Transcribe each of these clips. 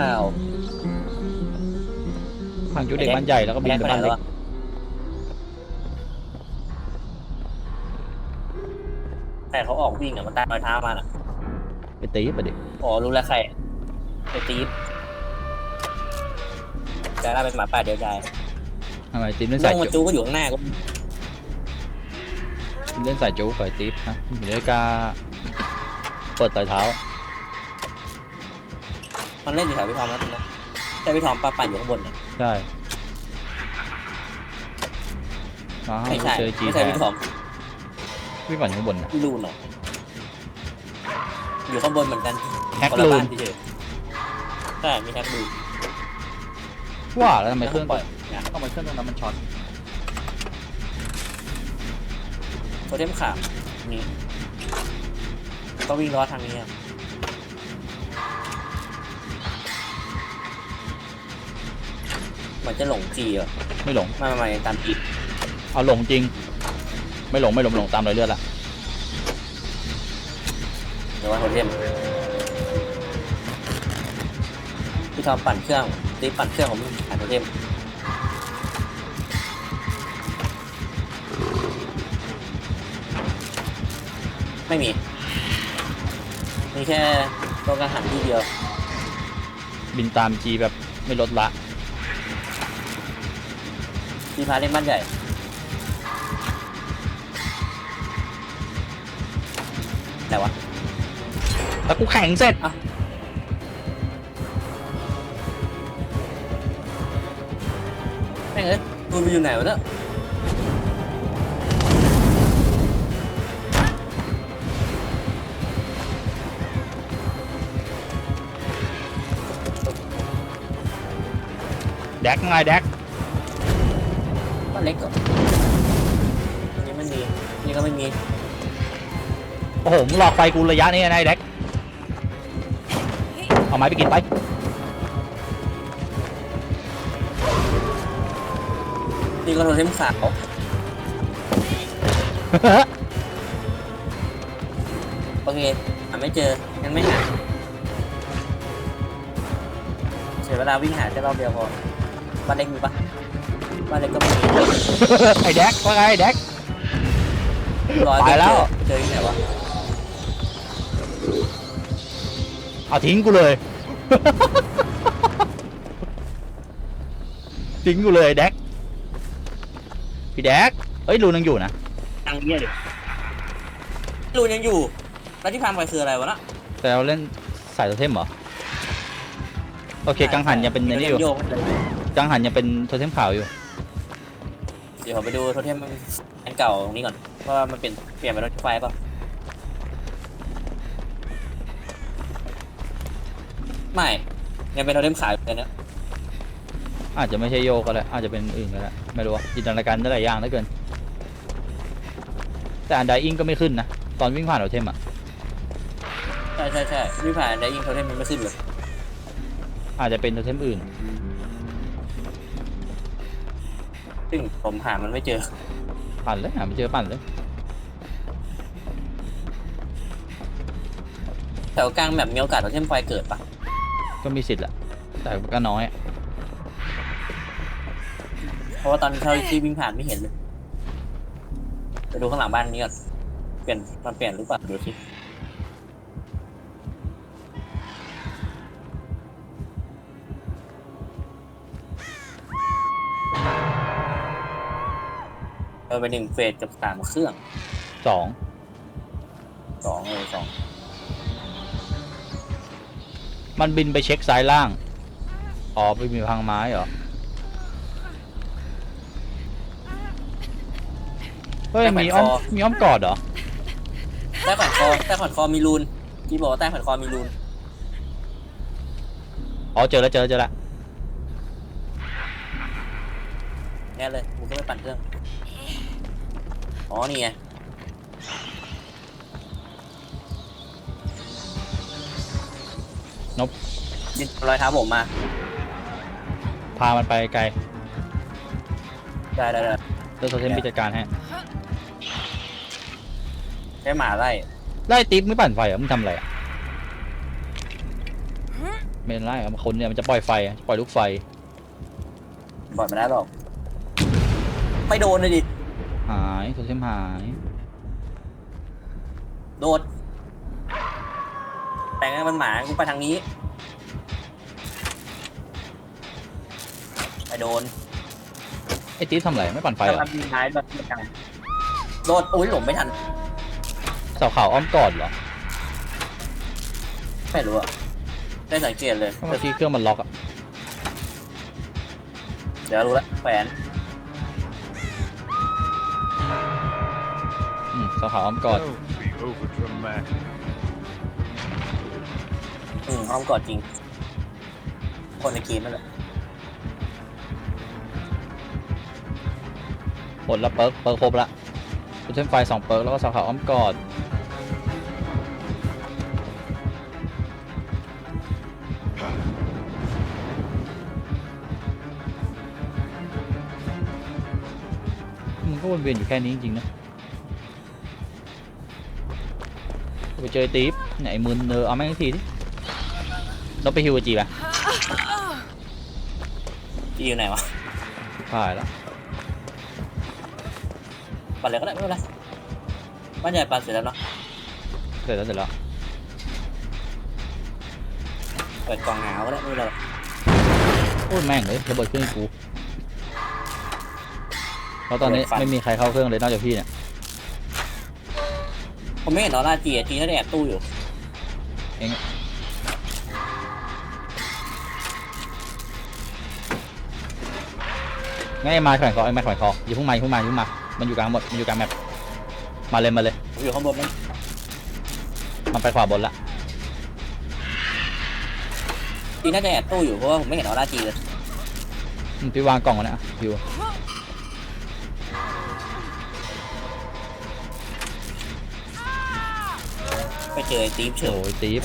ข่าวพังจุดเด็กบ้านใหญ่แล้วก็บินไปบ้านเล็ก แต่เขาออกวิ่งอะมันตามรอยเท้ามาอะไปตีไปดิอ๋อรู้แล้วใครไอตีฟแต่ถ้าเป็นหมาป่าเดียวดายทำไมตีมเล่นน้สาอยงมาจุจูก็อยู่ข้างหน้าก็ตีมเล่นสายจุกับไอ้ตีฟนะอยู่ในกล้าเปิดต่อยเท้า มันเล่นอยู่แถวพี่ทอมแล้วนะแต่พี่ทอมปลาปั่นอยู่ข้างบนเนี่ยใช่อ้าวไม่ใช่เจอจีไม่แทใช่นพี่ทอมวิ่งก่อนอยู่ข้างบนนะ พี่ลูนเหรออยู่ข้างบนเหมือนกันแฮกคนละลูบ้านนเฉยใช่มีแฮกลูนว่าแล้วทำไมเครื่องปล่อยนะทำไมเครื่องตรงนั้นมันช็อตโทเทมขาวนี่ก็วิ่งล้อทางนี้อะ มือนจะหลงจีอะไม่หลงไม่ไม่ไม่ตามจีเอาหลงจริง ไม่หลงไม่หลงไม่หลงตามรอยเลือดละหรือว่าโทเทมพี่ทอมปั่นเครื่องตีปั่นเครื่องของมึงหาโทเทมไม่มี มีแค่ตัวกระหันที่เดียว บินตามจีแบบไม่ลดละ พี่พาเล่นบ้านใหญ่แต่วะแล้วกูแข่งเสร็จแม่งเอ้ยมึงไปอยู่ไหนวะเนี่ยแดกไงแดกบ้าน เล็กเหรออันนี้ไม่มีนี่ก็ไม่มีโอ้โหมึงหลอกไฟกูระยะนี้นะไอ้แดกเอาไม้ไปกินไป นี่ก็โทรเทมขาวโอเคหาไม่เจองั้นไม่หาเสียเวลาวิ่งหาแค่รอบเดียวพอบ้านเล็กมีปะ บ้านเล็กก็ไม่มีไอ้แดกว่าไงไอ้แดก ร้อยไปแล้ว เจอที่ไหนวะเอาทิ้งกูเลย ทิ้งกูเลยแดก พี่แดก เอ้ยรูนังอยู่นะ ตังเยี่ยดิรูนยังอยู่ แล้วที่พามไปคืออะไรวะน่ะแต่เราเล่นสายโทเทมเหรอ โอเคกังหันยังเป็นในนี่อยู่ โยกเลยกังหันยังเป็นโทเทมขาวอยู่เดี๋ยวผมไปดูโทเทมอันเก่าตรงนี้ก่อนว่ามันเปลี่ยนเปลี่ยนเป็นรถไฟป่ะไม่ยังเป็นโทเทมขาวอยู่เลยเนี่ยอาจจะไม่ใช่โยกก็ได้อาจจะเป็นอื่นก็ได้ไม่รู้ว่าจินตนาการได้หลายอย่างเหลือเกิน แต่อันไดอิงก็ไม่ขึ้นนะตอนวิ่งผ่านโทเทมอะใช่ใช่ใช่วิ่งผ่านได้ยิงโทเทมมันไม่ขึ้นเลยอาจจะเป็นโทเทมอื่น ซึ่งผมหามันไม่เจอ ปั่นเลยหาไม่เจอปั่นเลย แถวกลางแบบมีโอกาสโทเทมไฟเกิดปะก็มีสิทธิ์แหละแต่ก็น้อยอะเพราะว่าตอนเท่าที่วิ่งผ่านไม่เห็นเลย ไปดูข้างหลังบ้านนี้ก่อนเปลี่ยนมันเปลี่ยนหรือเปล่าดูสิ เออไปหนึ่งเฟสกับสามเครื่องสองสองเลยสองมันบินไปเช็คซ้ายล่าง อ๋อไปมีพังไม้เหรอ เฮ้ย มีอ้อมมีอ้อมกอดเหรอ ใต้ขอนคอใต้ขอนคอมีรูนที่บอกว่าใต้ขอนคอมีรูนอ๋อเจอแล้วเจอแล้วเจอแล้ว แน่เลยมึงก็ไม่ปั่นเครื่อง อ๋อนี่ไงนบดินรอยเท้าผมมา พามันไปไกลได้ได้ได้เดี๋ยวโทเทมพิจัดการให้ช้หมาไล่ไล่ติ๊บไม่ปั่นไฟเหรอมึงทำอะไรอะไม่ไล่อะคนเนี่ยมันจะปล่อยไฟอะปล่อยลูกไฟบอดไม่ได้หรอก ไม่โดนเลยดิ หายโทเทมหาย โดด แต่งให้มันหมากูไปทางนี้ ไปโดนไอ้ติ๊บทำอะไรไม่ปั่นไฟเหรอทำดีท้ายแบบไม่ทันโดดอุ้ยหลงไม่ทันสาวขาวอ้อมกอดเหรอไม่รู้อะได้สังเกตเลย เมื่อกี้เครื่องมันล็อกอะเดี๋ยวรู้ละแขวน สาวขาวอ้อมกอด Don't be over dramatic. อืมอ้อมกอดจริง คนในเกมนั่นแหละหมดละเปิร์กเปิร์กครบละโทเทมไฟสองเปิร์กแล้วก็สาวขาวอ้อมกอดมึงก็วนเวียนอยู่แค่นี้จริงๆนะ ไปเจอไอ้ติ๊บไหนมึนเออเอาแม่งอีกทีดิเราไปฮิวกับจีป่ะที่อยู่ไหนวะผ่ายละปัดเลยก็ได้ไม่เป็นไรบ้านใหญ่ปัดเสร็จแล้วเนาะเสร็จแล้วเสร็จแล้วเปิดกล่องหนาวก็ได้ไม่เป็นไรหรอกโอ้ยแม่งเลยระเบิดเครื่องกูเพราะตอนนี้ไม่มีใครเข้าเครื่องเลยนอกจากพี่เนี่ย ผมไม่เห็นออร่าจีอะจีน่าจะแอบตู้อยู่งั้นไอ้มาแขวนคอไอ้มาแขวนคออย่าเพุ่งมาอย่าเพุ่งมาอย่าเพุ่งมา มันอยู่กลางหมด มันอยู่กลางแมปมาเลยมาเลย ผมอยู่ข้างบนนั่นมันไปขวาบนละจีน่าจะแอบตู้อยู่เพราะว่าผมไม่เห็นออร่าจีเลยอืมพี่วางกล่องไว้นะอยู่ไเจอไอ้ตีฟเฉโอ้ยยตีฟ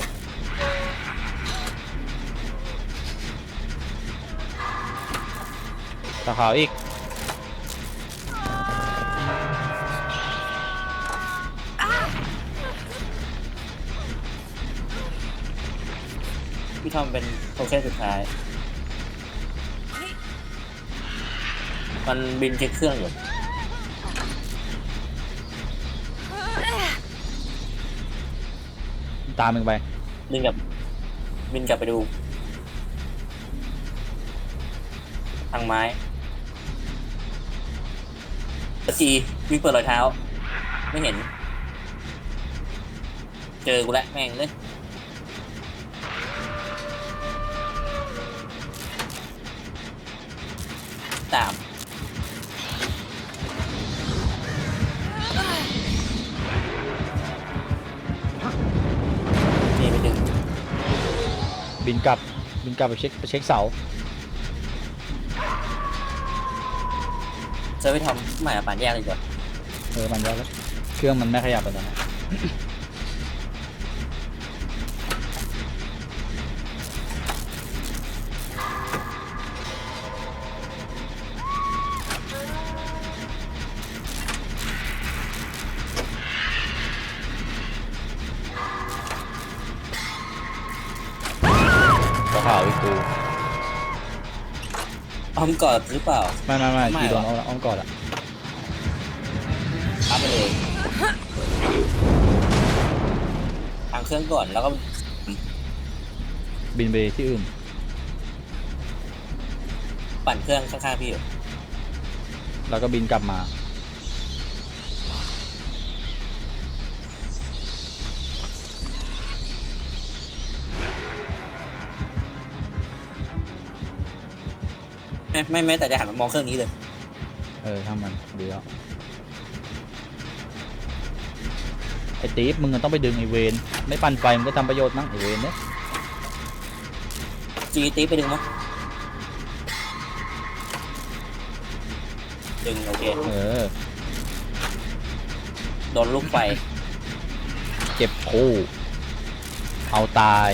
ตะขาวอีก พี่ทอมเป็นโทเค็นสุดท้าย มันบินเช็คเครื่องอยู่ ตามมึงไป บินกลับบินกลับไปดู ทางไม้จีวิ่งเปิดรอยเท้า ไม่เห็น เจอกูแล้วแม่งเลย บินกลับ บินกลับไปเช็คไปเช็คเสา เซอร์ไปทำใหม่อะป่านแยกเลยดีกว่าเออมันเยอะแล้วเครื่องมันไม่ขยับไปตอนนี้ต กกูอ้อมกอดหรือเปล่า ไม่ไม่ไม่ไม่จีโดนหรอ อ้อมอ้อมกอดอะอัพไปเลยทางเครื่องก่อนแล้วก็บินไปที่อื่นปั่นเครื่องข้างๆพี่อยู่แล้วก็บินกลับมา ไม่ไม่แม้แต่จะหันมามองเครื่องนี้เลยเออทำมันดีแล้วไอ้ตีฟมึงอะต้องไปดึงไอเวนไม่ปั่นไฟมึงก็ทำประโยชน์มั้งไอเวนเนี่ยจีตีไปดึงมั้งดึงโอเคเออโดนลูกไฟเจ็บคู่เอาตาย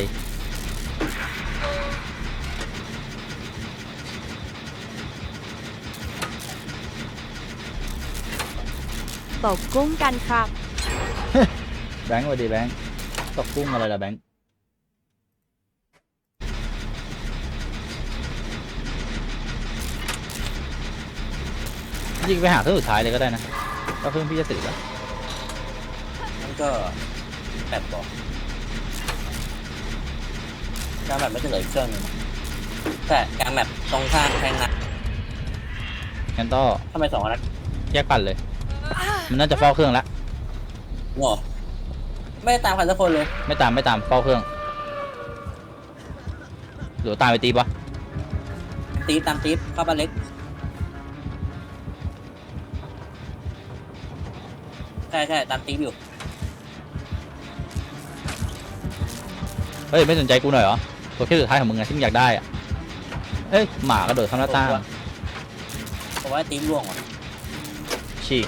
ตกกุ้งกันครับ แบงค์สวัสดีแบงค์ตกกุ้งอะไรล่ะแบงค์ยิงไปหาเครื่องสุดท้ายเลยก็ได้นะ ก็เครื่องพี่จะติดแล้วมันก็แปดบอกกลางแบบไม่จะเหลืออีกเครื่องหนึงแต่กลางแบบตรงข้างแทงนะงั้นก็ทำไมสองอันนั้นแยกปั่นเลย มันน่าจะเฝ้าเครื่องแล้วงอไม่ได้ตามใครสักคนเลย ไม่ตามไม่ตามเฝ้าเครื่องหรือตามไปตีปะตีตามตีเข้าบ้านเล็กใช่ใช่ตามตีอยู่เฮ้ยไม่สนใจกูหน่อยเหรอตัวแค่สุดท้ายของมึงไงที่มึงอยากได้อะเอ้ยหมากระโดดข้ามหน้าต่างเพราะว่าตีร่วงว่ะฉีก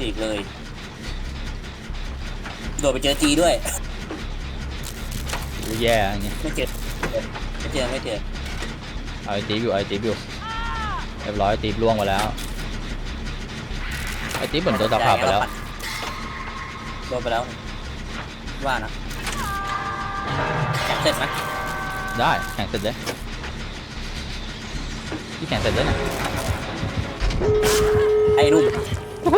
ฉีกเลย โดดไปเจอจีด้วย กูแย่อย่างเงี้ยไม่เจอไม่เจอไม่เจอเอาไอตีฟอยู่เอาไอตีฟอยู่เรียบร้อยตีฟล่วงมาแล้วไอตีฟเหมือนโดนตาผ่าไปแล้ว โดนไปแล้ว ว่านะแข่งเสร็จไหมได้แข่งเสร็จเลยที่แข่งเสร็จเลยนะไอ้รุ่ม ปร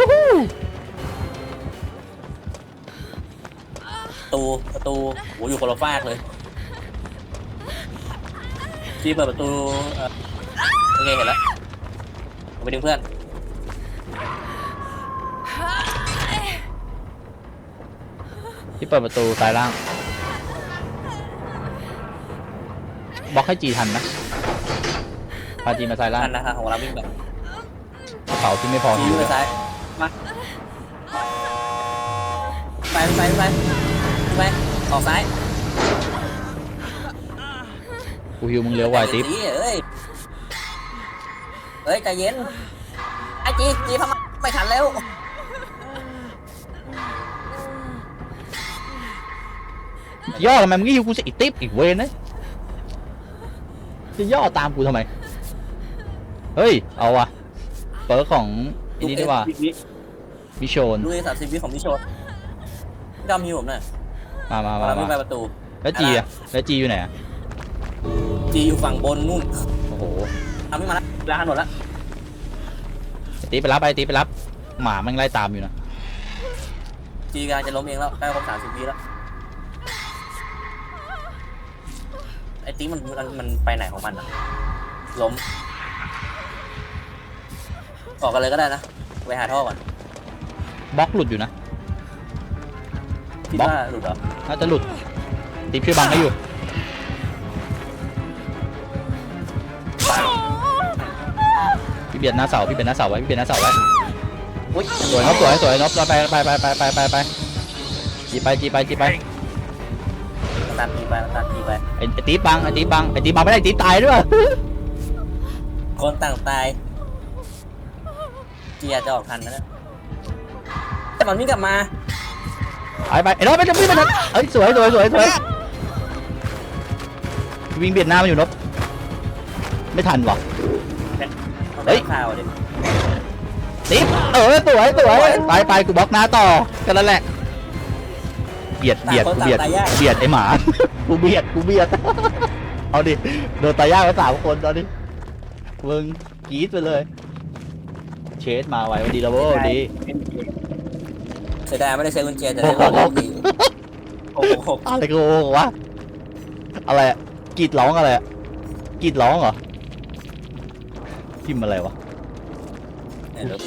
ะตูประตูโหอยู่คนละฟากเลยจีเปิดประตูเอ่อโอเคเห็นแล้วเอาไปดึงเพื่อนที่เปิดประตูซ้ายล่างบล็อกให้จีทันนะพาจีมาซ้ายล่างทันนะคะของเราวิ่งแบบกระเป๋าที่ไม่พอจีหิวไปเลยซ้าย มาไปไปไปไปออกซ้ายกูหิวมึงเลี้ยวไวติ๊บจีเอ้ยเอ้ยใจเย็นไอ้จีจีทำไมไม่ทันแล้วย่อทำไมมึงหิวกูจะอีกติ๊บอีกเวนนะจะย่อตามกูทำไมเฮ้ยเอาว่ะเปิร์กของไอันนี้ดีกว่าลูเอวิโชนลูกเอสามสิบวิของมิโชน จอมฮิวผมหน่อยมามาเรามาวิ่งไปมาประตู แล้วจีอะแล้วจีอยู่ไหนอะจีอยู่ฝั่งบนนู่นโอ้โหทำให้มาแล้วกลางถนนแล้วไอ้ตีไปรับไอ้ตีไปรับ หมาแม่งไล่ตามอยู่นะจีกำลังจะล้มเองแล้วใกล้ครบสามสิบวิแล้วไอ้ตีมันมันมันไปไหนของมันอะล้มออกกันเลยก็ได้นะไปหาท่อก่อนบล็อกหลุดอยู่นะ คิดบล็อกว่าหลุดเหรอน่าจะหลุดตีช่วยบังให้อยู่พี่เบียดหน้าเสาพี่เบียดหน้าเสาไว้พี่เบียดหน้าเสาไว้อุ้ยสวยครับสวยสวยนบไปไปไปไปไปไปไปจีไปจีไปจีไปมันตามจีไปมันตามจีไปไอ้ไอ้ตีบังไอ้ตีบังไอ้ตีบังไม่ได้ไอ้ตีตายด้วยคนต่างตายจีอาจจะออกทันนะเนี่ยแต่มันวิ่งกลับมา ไปไปไอ้นบไปจะวิ่งไปทันเอ้ยสวยสวยสวยสวยวิ่งเบียดหน้ามันอยู่นบไม่ทันว่ะมันเฮ้ไปยข่าวดิตีเออสวยสวยไปไปกูบล็อกหน้าต่อกันแล้วแหละเบียดเบียดกูเบียดเบียดไอ้หมากูเบียดกูเบียดเอาดิโดนตายากไปสามคนตอนนี้มึงกรี๊ดไปเลย เชสมาไว้วันดีแล้วโว้ยวันดีเสียดายไม่ได้ใช้กุญแจแต่ได้รถดีโอ้โหอะไรกูวะอะไรอะกรีดร้องอะไรอะกรีดร้องเหรอพิมพ์อะไรวะเนี่ยเดี๋ยว